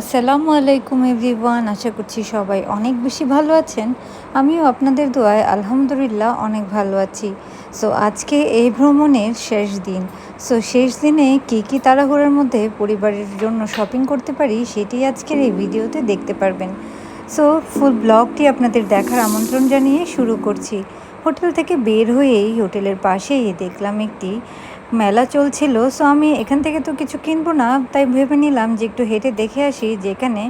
আসসালামু আলাইকুম এভরিওয়ান, আশা করছি সবাই অনেক বেশি ভালো আছেন। আমিও আপনাদের দোয়ায় আলহামদুলিল্লাহ অনেক ভালো আছি। সো আজকে এই ভ্রমণের শেষ দিন। সো শেষ দিনে কী কী তাড়াহুড়োর মধ্যে পরিবারের জন্য শপিং করতে পারি সেটি আজকের এই ভিডিওতে দেখতে পারবেন। সো ফুল ব্লগটি আপনাদের দেখার আমন্ত্রণ জানিয়ে শুরু করছি। হোটেল থেকে বের হয়েই হোটেলের পাশেই দেখলাম একটি মেলা চলছিল সো আমি এখান থেকে তো কিছু কিনবো না, তাই ভেবে নিলাম যে একটু হেঁটে দেখে আসি যে এখানে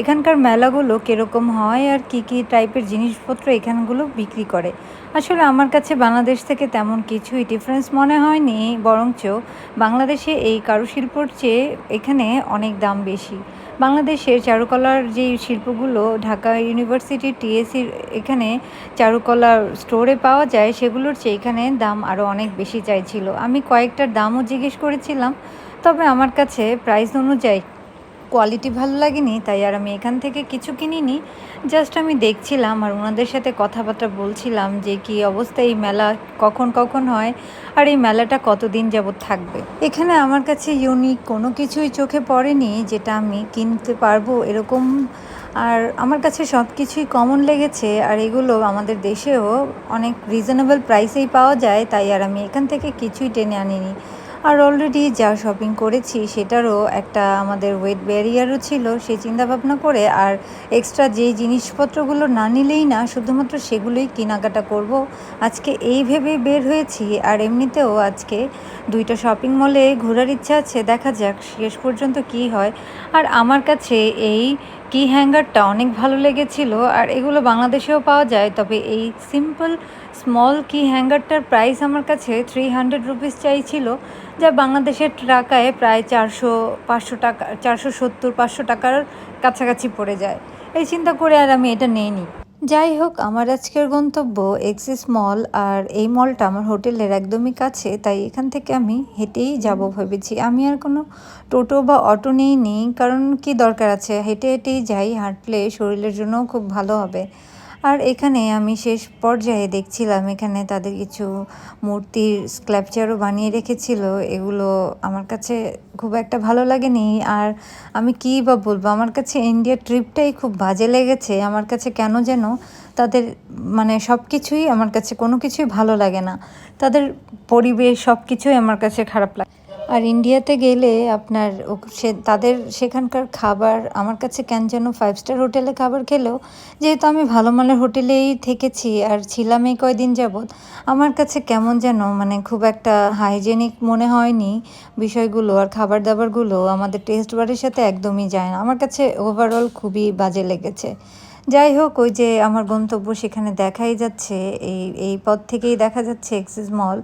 এখানকার মেলাগুলো কীরকম হয় আর কি কি টাইপের জিনিসপত্র এখানগুলো বিক্রি করে। আসলে আমার কাছে বাংলাদেশ থেকে তেমন কিছুই ডিফারেন্স মনে হয়নি, বরঞ্চ বাংলাদেশে এই কারুশিল্পর চেয়ে এখানে অনেক দাম বেশি। বাংলাদেশের চারুকলার যে শিল্পগুলো ঢাকা ইউনিভার্সিটি টিএসির এখানে চারুকলার স্টোরে পাওয়া যায়, সেগুলোর চেয়ে এখানে দাম আরও অনেক বেশি চাইছিল। আমি কয়েকটার দামও জিজ্ঞেস করেছিলাম, তবে আমার কাছে প্রাইস অনুযায়ী কোয়ালিটি ভালো লাগেনি, তাই আর আমি এখান থেকে কিছু কিনিনি। জাস্ট আমি দেখছিলাম আর ওনাদের সাথে কথাবার্তা বলছিলাম যে কি অবস্থা, এই মেলা কখন কখন হয় আর এই মেলাটা কতদিন যাবৎ থাকবে। এখানে আমার কাছে ইউনিক কোনো কিছুই চোখে পড়েনি যেটা আমি কিনতে পারব এরকম। আর আমার কাছে সব কিছুই কমন লেগেছে আর এগুলো আমাদের দেশেও অনেক রিজনেবল প্রাইসেই পাওয়া যায়, তাই আর আমি এখান থেকে কিছুই টেনে আনিনি। আর অলরেডি যা শপিং করেছি, সেটারও একটা আমাদের ওয়েট ব্যারিয়ারও ছিল, সেই চিন্তাভাবনা করে আর এক্সট্রা যে জিনিসপত্রগুলো না নিলেই না, শুধুমাত্র সেগুলোই কেনাকাটা করব। আজকে এই ভেবে বের হয়েছি আর এমনিতেও আজকে দুইটা শপিং মলে ঘোরার ইচ্ছা আছে, দেখা যাক শেষ পর্যন্ত কি হয়। আর আমার কাছে এই কি হ্যাঙ্গারটা অনেক ভালো লেগেছিল আর এগুলো বাংলাদেশেও পাওয়া যায়, তবে এই সিম্পল স্মল কি হ্যাঙ্গারটার প্রাইস আমার কাছে থ্রি হান্ড্রেড রুপিস চাইছিল। যা বাংলাদেশের টাকায় প্রায় চারশো, পাঁচশো টাকা, চারশো সত্তর, পাঁচশো টাকার কাছাকাছি পড়ে যায়। এই চিন্তা করে আর আমি এটা নিইনি। যাই হোক, আমার আজকের গন্তব্য এক্সিস মল, আর এই মলটা আমার হোটেলের একদমই কাছে, তাই এখান থেকে আমি হেঁটেই যাব ভেবেছি। আমি আর কোনো টোটো বা অটো নিই নি কারণ কি দরকার আছে? হেঁটে হেঁটেই যাই, হাঁটলে শরীরের জন্যও খুব ভালো হবে। আর এখানে আমি শেষ পর্যায়ে দেখছিলাম, এখানে তাদের কিছু মূর্তির স্ক্ল্যাপচারও বানিয়ে রেখেছিল। এগুলো আমার কাছে খুব একটা ভালো লাগেনি। আর আমি কী বা বলব, আমার কাছে ইন্ডিয়া ট্রিপটাই খুব বাজে লেগেছে। আমার কাছে কেন যেন তাদের মানে সব কিছুই আমার কাছে কোনো কিছুই ভালো লাগে না। তাদের পরিবেশ সব কিছুই আমার কাছে খারাপ লাগে। আর ইন্ডিয়াতে গেলে আপনার সে তাদের সেখানকার খাবার, আমার কাছে কেন যেন ফাইভ স্টার হোটেলে খাবার খেলেও, যেহেতু আমি ভালো মানের হোটেলেই থেকেছি আর ছিলাম এই কয়দিন যাবৎ, আমার কাছে কেমন যেন মানে খুব একটা হাইজেনিক মনে হয়নি বিষয়গুলো আর খাবার দাবারগুলো আমাদের টেস্ট বারের সাথে একদমই যায় না। আমার কাছে ওভারঅল খুবই বাজে লেগেছে। যাই হোক, ওই যে আমার গন্তব্য সেখানে দেখাই যাচ্ছে, এই এই পথ থেকেই দেখা যাচ্ছে এক্সিস মল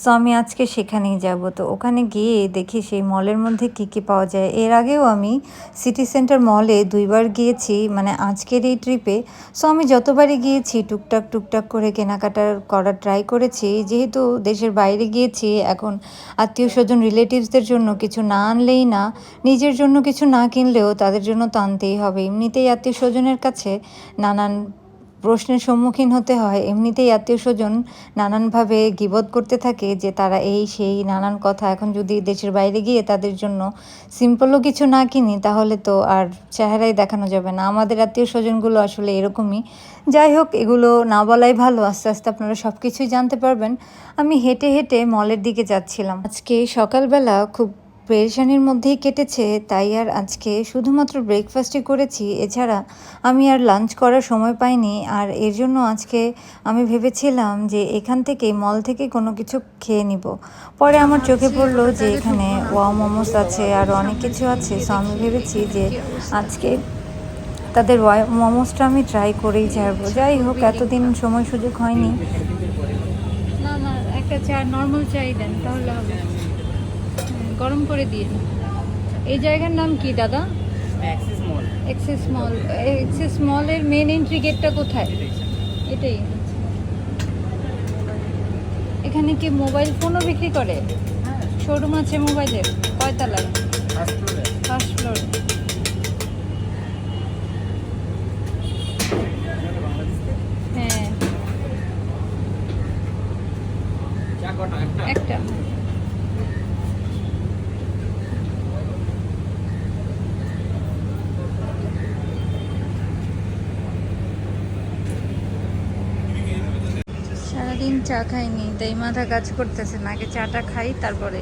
সো আমি আজকে সেখানেই যাব। তো ওখানে গিয়ে দেখি সেই মলের মধ্যে কি কি পাওয়া যায়। এর আগেও আমি সিটি সেন্টার মলে দুইবার গিয়েছি মানে আজকের এই ট্রিপে সো আমি যতবারই গিয়েছি, টুকটাক টুকটাক করে কেনাকাটার করার ট্রাই করেছি। যেহেতু দেশের বাইরে গিয়েছি, এখন আত্মীয় স্বজন রিলেটিভসদের জন্য কিছু না আনলেই না, নিজের জন্য কিছু না কিনলেও তাদের জন্য তো আনতেই হবে। এমনিতেই আত্মীয় স্বজনের কাছে নানান প্রশ্নের সম্মুখীন হতে হয়। এমনিতেই আত্মীয় স্বজন নানানভাবে গিবত করতে থাকে যে তারা এই সেই নানান কথা। এখন যদি দেশের বাইরে গিয়ে তাদের জন্য সিম্পলও কিছু না কিনি, তাহলে তো আর চেহারাই দেখানো যাবে না। আমাদের আত্মীয় স্বজনগুলো আসলে এরকমই। যাই হোক, এগুলো না বলাই ভালো। আস্তে আস্তে আপনারা সব কিছুই জানতে পারবেন। আমি হেঁটে হেঁটে মলের দিকে যাচ্ছিলাম। আজকে সকালবেলা খুব পেরেশানির মধ্যেই কেটেছে, তাই আর আজকে শুধুমাত্র ব্রেকফাস্টই করেছি। এছাড়া আমি আর লাঞ্চ করার সময় পাইনি। আর এর জন্য আজকে আমি ভেবেছিলাম যে এখান থেকে মল থেকে কোনো কিছু খেয়ে নিব। পরে আমার চোখে পড়ল যে এখানে ওয়া মোমোস আছে আর অনেক কিছু আছে। সো আমি ভেবেছি যে আজকে তাদের মোমোসটা আমি ট্রাই করেই ছাড়বো। যাই হোক, এতদিন সময় সুযোগ হয়নি। না না, একটা চা নর্মাল চাই দেন, তাহলে হবে। গরম করে দিয়ে এই জায়গার নাম কি দাদা? Axis mall Axis mall Axis মলের মেন এন্ট্রি গেটটা কোথায়? এটাই। এখানে কি মোবাইল ফোনও বিক্রি করে? শোরুম আছে মোবাইলের। কয়তলায় ফার্স্ট ফ্লোরে ফার্স্ট ফ্লোর হ্যাঁ চা কটা একটা একটা দিন চা খাইনি, তাই মাথা কাজ করতেছে না। আগে চাটা খাই, তারপরে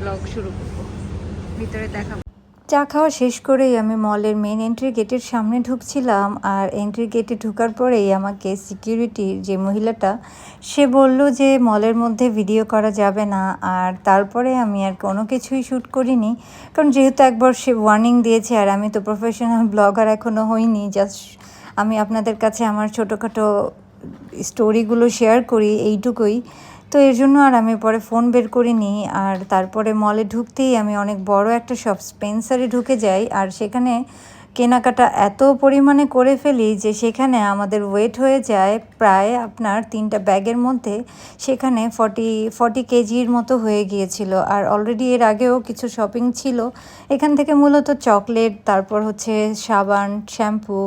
ব্লগ শুরু করব। ভিতরে দেখাবো চা খাওয়া শেষ করেই আমি মলের মেন এন্ট্রি গেটের সামনে ঢুকছিলাম, আর এন্ট্রি গেটে ঢুকার পরেই আমাকে সিকিউরিটির যে মহিলাটা, সে বলল যে মলের মধ্যে ভিডিও করা যাবে না, আর তারপরে আমি আর কোনো কিছুই শ্যুট করিনি, কারণ যেহেতু একবার সে ওয়ার্নিং দিয়েছে, আর আমি তো প্রফেশনাল ব্লগার এখনও হইনি জাস্ট আমি আপনাদের কাছে আমার ছোটোখাটো স্টোরিগুলো শেয়ার করি, এইটুকুই। তো এর জন্য আর আমি পরে ফোন বের করিনি, আর তারপরে মলে ঢুকতেই আমি অনেক বড় একটা শপ স্পেন্সারে ঢুকে যাই, আর সেখানে কেনাকাটা এত পরিমাণে করে ফেলি যে সেখানে আমাদের ওয়েট হয়ে যায় প্রায় আপনার তিনটা ব্যাগের মধ্যে, সেখানে ফর্টি ফর্টি কেজির মতো হয়ে গিয়েছিল। আর অলরেডি এর আগেও কিছু শপিং ছিল। এখান থেকে মূলত চকলেট তারপর হচ্ছে সাবান শ্যাম্পু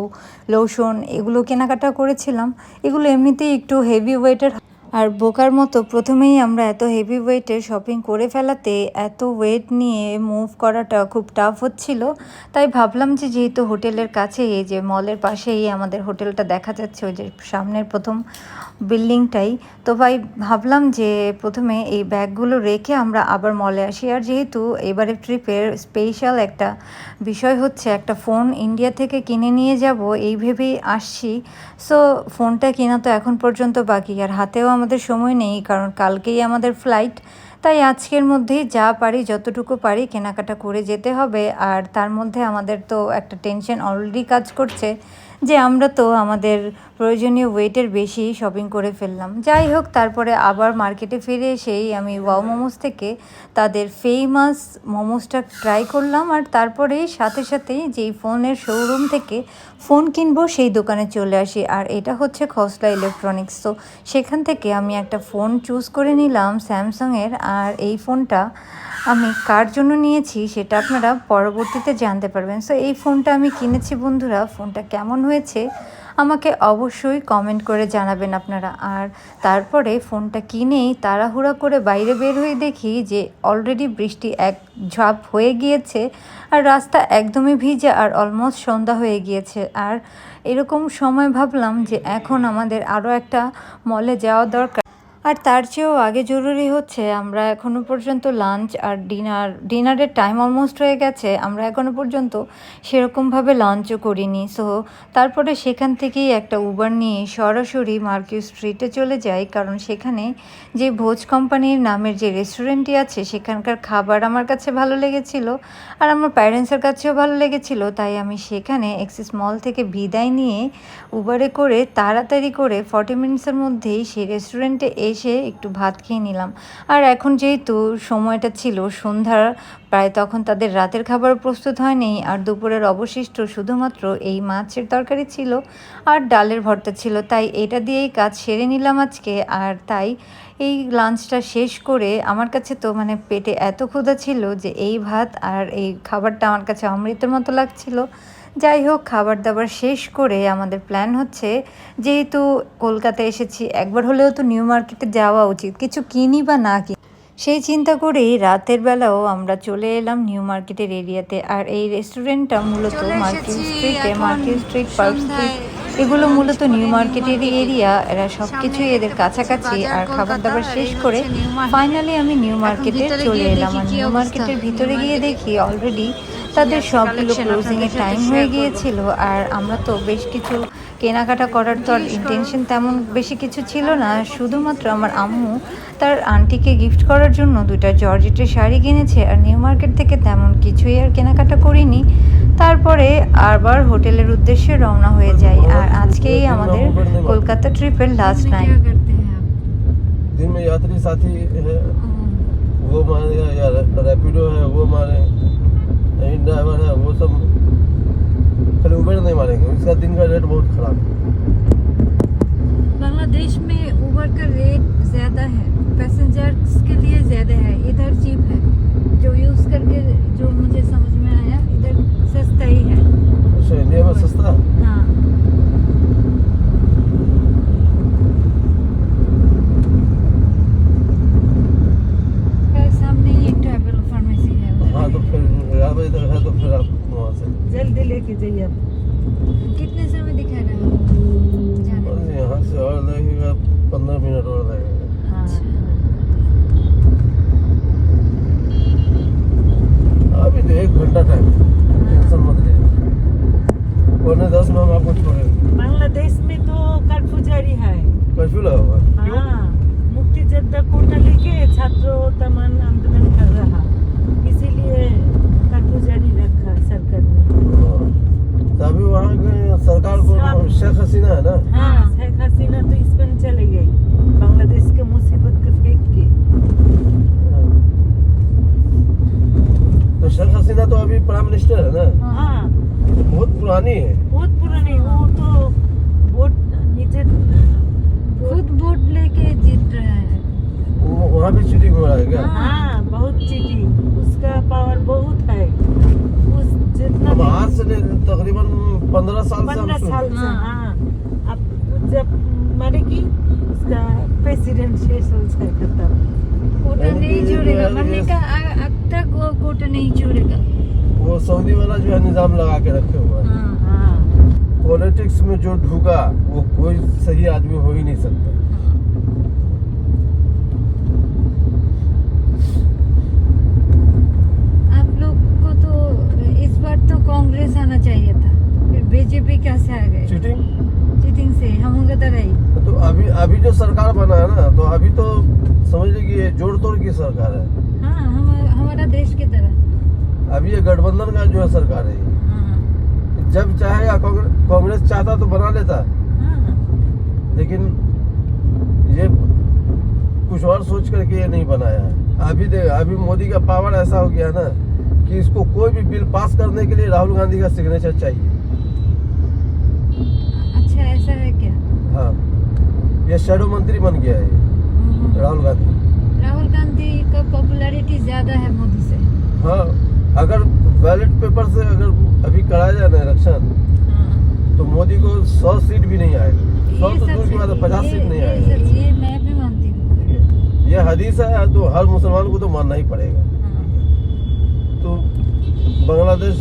লোশন এগুলো কেনাকাটা করেছিলাম। এগুলো এমনিতেই একটু হেভি ওয়েটের আর বোকার মতো প্রথমেই আমরা এত হেভি ওয়েটে শপিং করে ফেলাতে এত ওয়েট নিয়ে মুভ করাটা খুব টাফ হচ্ছিল। তাই ভাবলাম যে যেহেতু হোটেলের কাছেই, এই যে মলের পাশেই আমাদের হোটেলটা দেখা যাচ্ছে, ওই যে সামনের প্রথম বিল্ডিংটাই। তো ভাই, ভাবলাম যে প্রথমে এই ব্যাগগুলো রেখে আমরা আবার মলে আসি। আর যেহেতু এবারের ট্রিপের স্পেশাল একটা বিষয় হচ্ছে একটা ফোন ইন্ডিয়া থেকে কিনে নিয়ে যাব, এই ভেবেই আসছি। সো ফোনটা কেনা তো এখন পর্যন্ত বাকি। আর হাতেও আমাদের সময় নেই, কারণ কালকেই আমাদের ফ্লাইট তাই আজকের মধ্যেই যা পারি, যতটুকু পারি কেনাকাটা করে যেতে হবে। আর তার মধ্যে আমাদের তো একটা টেনশন অলরেডি কাজ করছে যে আমরা তো আমাদের প্রয়োজনীয় ওয়েটের বেশি শপিং করে ফেললাম। যাই হোক, তারপরে আবার মার্কেটে ফিরে এসেই আমি ওয়াও মোমোস থেকে তাদের ফেমাস মোমোসটা ট্রাই করলাম আর তারপরেই সাথে সাথেই যেই ফোনের শোরুম থেকে ফোন কিনবো সেই দোকানে চলে আসি। আর এটা হচ্ছে খসলা ইলেকট্রনিক্স তো সেখান থেকে আমি একটা ফোন চুজ করে নিলাম স্যামসাংয়ের। আর এই ফোনটা আমি কার জন্য নিয়েছি সেটা আপনারা পরবর্তীতে জানতে পারবেন। সো এই ফোনটা আমি কিনেছি বন্ধুরা ফোনটা কেমন হয়েছে আমাকে অবশ্যই কমেন্ট করে জানাবেন আপনারা। আর তারপরে ফোনটা কিনেই তাড়াহুড়া করে বাইরে বের হয়ে দেখি যে অলরেডি বৃষ্টি এক ঝাপ হয়ে গিয়েছে আর রাস্তা একদমই ভিজে আর অলমোস্ট সন্ধ্যা হয়ে গিয়েছে। আর এরকম সময় ভাবলাম যে এখন আমাদের আরও একটা মলে যাওয়া দরকার। আর তার চেয়েও আগে জরুরি হচ্ছে আমরা এখনও পর্যন্ত লাঞ্চ আর ডিনার ডিনারের টাইম অলমোস্ট হয়ে গেছে, আমরা এখনও পর্যন্ত সেরকমভাবে লাঞ্চও করিনি। সো তারপরে সেখান থেকেই একটা উবার নিয়ে সরাসরি মার্কিউ স্ট্রিটে চলে যাই, কারণ সেখানে যে ভোজ কোম্পানির নামের যে রেস্টুরেন্টটি আছে, সেখানকার খাবার আমার কাছে ভালো লেগেছিল আর আমার প্যারেন্টসের কাছেও ভালো লেগেছিল। তাই আমি সেখানে এক্সিস মল থেকে বিদায় নিয়ে উবারে করে তাড়াতাড়ি করে ফর্টি মিনিটসের মধ্যেই সেই রেস্টুরেন্টে এসে একটু ভাত খেয়ে নিলাম। আর এখন যেহেতু সময়টা ছিল সন্ধ্যার প্রায় তখন তাদের রাতের খাবার প্রস্তুত হয়নি। আর দুপুরের অবশিষ্ট শুধুমাত্র এই মাছের তরকারি ছিল আর ডালের ভর্তা ছিল। তাই এটা দিয়েই কাজ সেরে নিলাম আজকে। আর তাই এই লাঞ্চটা শেষ করে আমার কাছে তো মানে পেটে এত ক্ষুধা ছিল যে এই ভাত আর এই খাবারটা আমার কাছে অমৃতের মতো লাগছিল। যাই হোক খাবার দাবার শেষ করে আমাদের প্ল্যান হচ্ছে যেহেতু কলকাতায় এসেছি একবার হলেও তো নিউ মার্কেটে যাওয়া উচিত। কিছু কিনি বা না কিনি সেই চিন্তা করেই রাতের বেলাও আমরা চলে এলাম নিউ মার্কেটের এরিয়াতে। আর এই রেস্টুরেন্টটা মূলত এসেছি স্ট্রিটে মার্কিউ স্ট্রিট পার্ক স্ট্রিট এগুলো মূলত নিউ মার্কেটের এরিয়া এরা সব কিছুই এদের কাছাকাছি। আর খাবার দাবার শেষ করে মার্কেট। ফাইনালি আমি নিউ মার্কেটে চলে এলাম। আর নিউ মার্কেটের ভিতরে গিয়ে দেখি অলরেডি তাদের আছে সবগুলো collection ক্লোজিং এর আপনাদের সাথে টাইম share হয়ে করবো। গিয়েছিল আর আমরা তো বেশ কিছু কেনাকাটা করার তো আর জিজ্ঞেস করো। ইন্টেনশন তেমন বেশি কিছু ছিল না শুধুমাত্র আমার আম্মু তার আন্টিকে গিফট করার জন্য দুইটা জর্জেটের শাড়ি কিনেছে আর নিউ মার্কেট থেকে তেমন কিছুই আর কেনাকাটা করিনি তারপরে আবার হোটেলের উদ্দেশ্যে রওনা হয়ে যাই আর আজকেই আমাদের কলকাতা ট্রিপের লাস্ট इसमें নাইট क्या करते हैं आप दिन में यात्री साथी है हम्म, वो मारेगा या रैपिडो है वो मारे ड्राइवर है वो सब खाली उबेर नहीं मारेंगे इसका दिन का रेट बहुत खराब है बांग्लादेश में उबर का रेट ज़्यादा है पैसेंजर्स के लिए ज़्यादा है इधर चीप है जो यूज़ करके जो मुझे समझ में आया इधर सस्ता ही है। अच्छा इंडिया में सस्ता? है। चाहिए अब। कितने समय दिखा रहा यहाँ से और लगेगा पंद्रह मिनट और लगेगा। हाँ। अभी तो एक घंटा टाइम टेंशन मत ले। पौने दस में हम आपको छोड़ेंगे। बांग्लादेश में तो कर्फ्यू जारी है। कर्फ्यू लगा हुआ हाँ। मुक्ति जद्दा कोटा लेके छात्रों तमन आंदोलन कर रहा। इसीलिए कर्फ्यू जारी रखा सरकार ने। तो अभी वहाँ के सरकार को शेख हसीना है ना? हाँ शेख हसीना तो स्पेन चले गई बांग्लादेश के मुसीबत के फेंक के। तो शेख हसीना तो अभी प्राइम मिनिस्टर है ना? हाँ। बहुत पुरानी है। बहुत पुरानी वो तो वोट नीचे खुद वोट लेके जीत रहा है। वहाँ भी चीटिंग हो रहा है क्या? हाँ। बहुत चीटी उसका पावर बहुत है। उस जितना भी- से तकरीबन पंद्रह साल पंद्रह साल से हाँ। हाँ। अब जब मरेगी उसका प्रेसिडेंट शेष हो जाए खत्म कोटा नहीं कि ये- मरने का अब तक वो कोटा नहीं छोड़ेगा वो सऊदी वाला जो है निज़ाम लगा के रखे हुआ है। हाँ। हाँ। पॉलिटिक्स में जो ढूका वो कोई सही आदमी हो ही नहीं सकता आप लोग को तो इस बार तो कांग्रेस आना चाहिए था। फिर बीजेपी कैसे आ गए? चीटिंग चीटिंग से हम लोग तो रही तो अभी अभी जो सरकार बना है ना तो अभी तो समझ लीजिए जोड़ तोड़ की सरकार है। हाँ हम हमारा देश की तरह। अभी ये गठबंधन का जो है सरकार है। हाँ। जब चाहेगा कांग्रेस कांग्रेस चाहता तो बना लेता। हाँ लेकिन ये कुछ और सोच करके ये नहीं बनाया है। अभी दे अभी मोदी का पावर ऐसा हो गया ना कि इसको कोई भी बिल पास करने के लिए राहुल गांधी का सिग्नेचर चाहिए। अच्छा ऐसा है क्या? हाँ। ये शैडो मंत्री बन गया है हम्म। राहुल गांधी। राहुल गांधी का पॉपुलैरिटी ज़्यादा है मोदी से। हाँ अगर बैलेट पेपर से अगर अभी कराया जाए ना इलेक्शन हाँ। तो मोदी को सौ सीट भी नहीं आएगी। सौ तो दूर की बात है पचास सीट नहीं आएगी। ये मैं भी मानती हूँ। ये हदीस है तो हर मुसलमान को तो मानना ही पड़ेगा। बांग्लादेश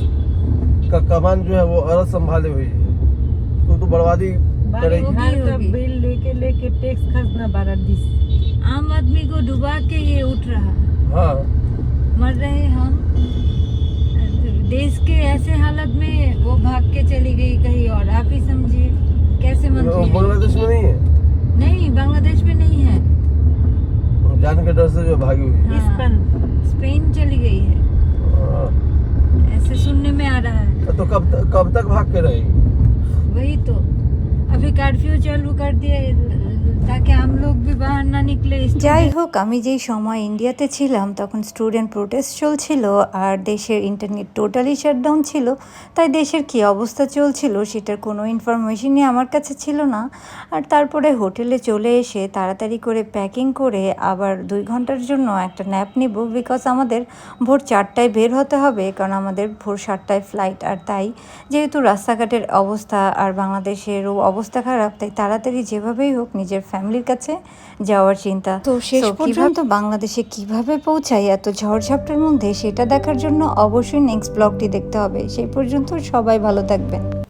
का कमान जो है वो अरब संभाले हुई है। तो तो बर्बादी करेगी। बिल लेके लेके टैक्स खसना बारह दिस। आम आदमी को डुबा के ये उठ रहा। हाँ। मर रहे हम। देश के ऐसे हालत में वो भाग के चली गई कहीं और। आप ही समझिए कैसे मंत्री बांग्लादेश में नहीं है? नहीं बांग्लादेश में नहीं है। जान के डर से जो भागी हुई है हाँ। स्पेन स्पेन चली गई है हाँ, ऐसे सुनने में आ रहा है तो कब तक कब तक भाग के रहेगी वही तो। अभी कर्फ्यू चालू कर दिए যাই হোক, আমি যেই সময় ইন্ডিয়াতে ছিলাম, তখন স্টুডেন্ট প্রোটেস্ট চলছিল আর দেশের ইন্টারনেট টোটালি শাটডাউন ছিল। তাই দেশের কি অবস্থা চলছিল সেটার কোনো ইনফরমেশনই আমার কাছে ছিল না। আর তারপরে হোটেলে চলে এসে তাড়াতাড়ি করে প্যাকিং করে আবার দুই ঘণ্টার জন্য একটা ন্যাপ নিব বিকজ আমাদের ভোর চারটায় বের হতে হবে, কারণ আমাদের ভোর সাতটায় ফ্লাইট আর তাই যেহেতু রাস্তাঘাটের অবস্থা আর বাংলাদেশেরও অবস্থা খারাপ, তাই তাড়াতাড়ি যেভাবেই হোক নিজে নিজের ফ্যামিলির কাছে যাওয়ার চিন্তা। তো শেষ পর্যন্ত বাংলাদেশে কীভাবে পৌঁছায় এত ঝড়ঝাপটার মধ্যে সেটা দেখার জন্য অবশ্যই নেক্সট ব্লগটি দেখতে হবে। সেই পর্যন্ত সবাই ভালো থাকবেন।